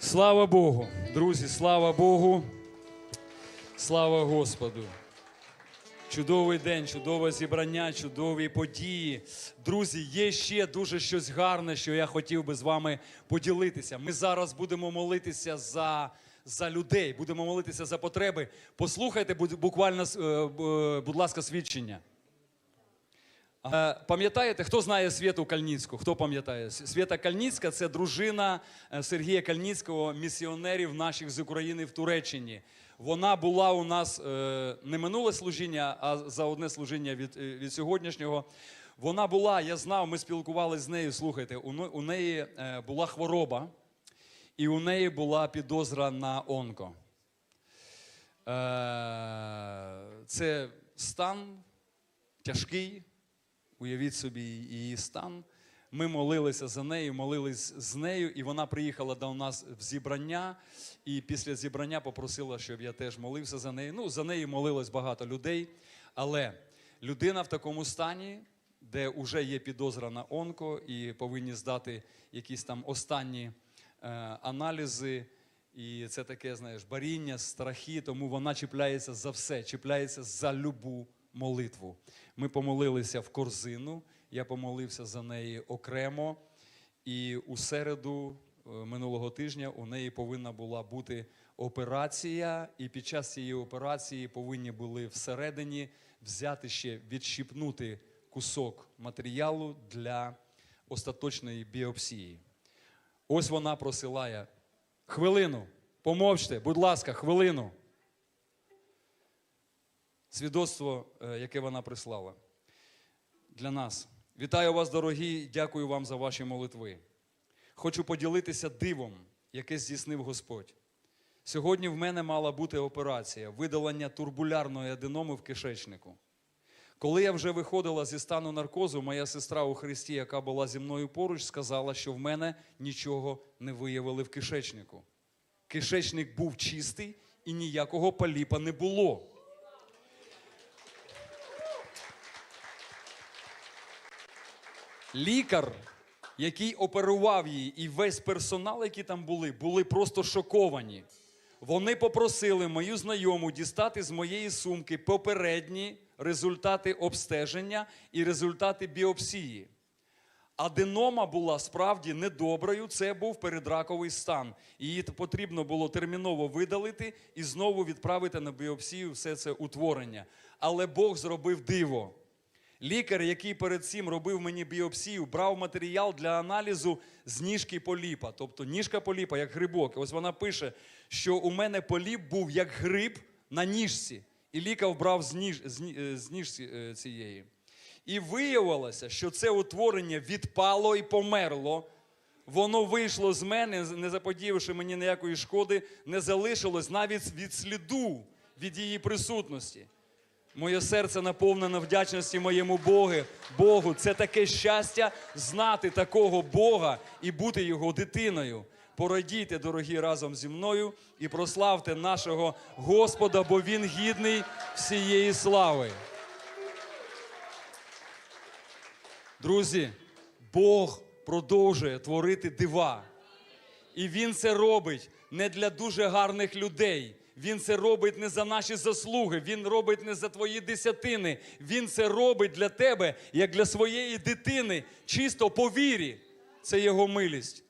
Слава Богу, друзі, слава Богу, слава Господу. Чудовий день, чудове зібрання, чудові події. Друзі, є ще дуже щось гарне, що я хотів би з вами поділитися. Ми зараз будемо молитися за, за людей, будемо молитися за потреби. Послухайте буквально, е, будь ласка, свідчення. Е, Пам'ятаєте, хто знає Світу Кальніцьку? Хто пам'ятає? Свята Кальніцька це дружина е, Сергія Кальніцького, місіонерів наших з України в Туреччині. Вона була у нас е, не минуле служіння, а за одне служіння від, від сьогоднішнього. Вона була, я знав, ми спілкувалися з нею. Слухайте, у, неї була хвороба, і у неї була підозра на онко. Це стан тяжкий, уявіть собі її стан. Ми молилися за нею, молились з нею, і вона приїхала до нас в зібрання. І після зібрання попросила, щоб я теж молився за нею. Ну, за нею молилось багато людей. Але людина в такому стані, де вже є підозра на онко, і повинні здати якісь там останні е, аналізи. І це таке, знаєш, баріння, страхи, тому вона чіпляється за все, чіпляється за любу молитву. Ми помолилися в корзину, я помолився за неї окремо. І у середу е, минулого тижня у неї повинна була бути операція, і під час цієї операції повинні були всередині взяти ще відщипнути кусок матеріалу для остаточної біопсії. Ось вона просилає хвилину. Помовчте, будь ласка, хвилину. Свідоцтво, е, яке вона прислала для нас. Вітаю вас, дорогі, дякую вам за ваші молитви. Хочу поділитися дивом, яке здійснив Господь. Сьогодні в мене мала бути операція видалення турбулярної аденоми в кишечнику. Коли я вже виходила зі стану наркозу, моя сестра у Христі, яка була зі мною поруч, сказала, що в мене нічого не виявили в кишечнику. Кишечник був чистий і ніякого поліпа не було. Лікар, який оперував її, і весь персонал, який там були, були просто шоковані. Вони попросили мою знайому дістати з моєї сумки попередні результати обстеження і результати біопсії. Аденома була справді недоброю, це був передраковий стан. Її потрібно було терміново видалити і знову відправити на біопсію все це утворення. Але Бог зробив диво. Лікар, який перед цим робив мені біопсію, брав матеріал для аналізу з ніжки поліпа. Тобто ніжка поліпа, як грибок. Ось вона пише, що у мене поліп був як гриб на ніжці. І лікар брав з, ніж, з, е, ніжці е, цієї. І виявилося, що це утворення відпало і померло. Воно вийшло з мене, не заподіявши мені ніякої шкоди, не залишилось навіть від сліду від її присутності. Моє серце наповнено вдячності моєму Богу. Богу. Це таке щастя знати такого Бога і бути його дитиною. Порадійте, дорогі, разом зі мною і прославте нашого Господа, бо Він гідний всієї слави. Друзі, Бог продовжує творити дива. І він це робить не для дуже гарних людей. Він це робить не за наші заслуги, він робить не за твої десятини. Він це робить для тебе, як для своєї дитини, чисто по вірі. Це його милість.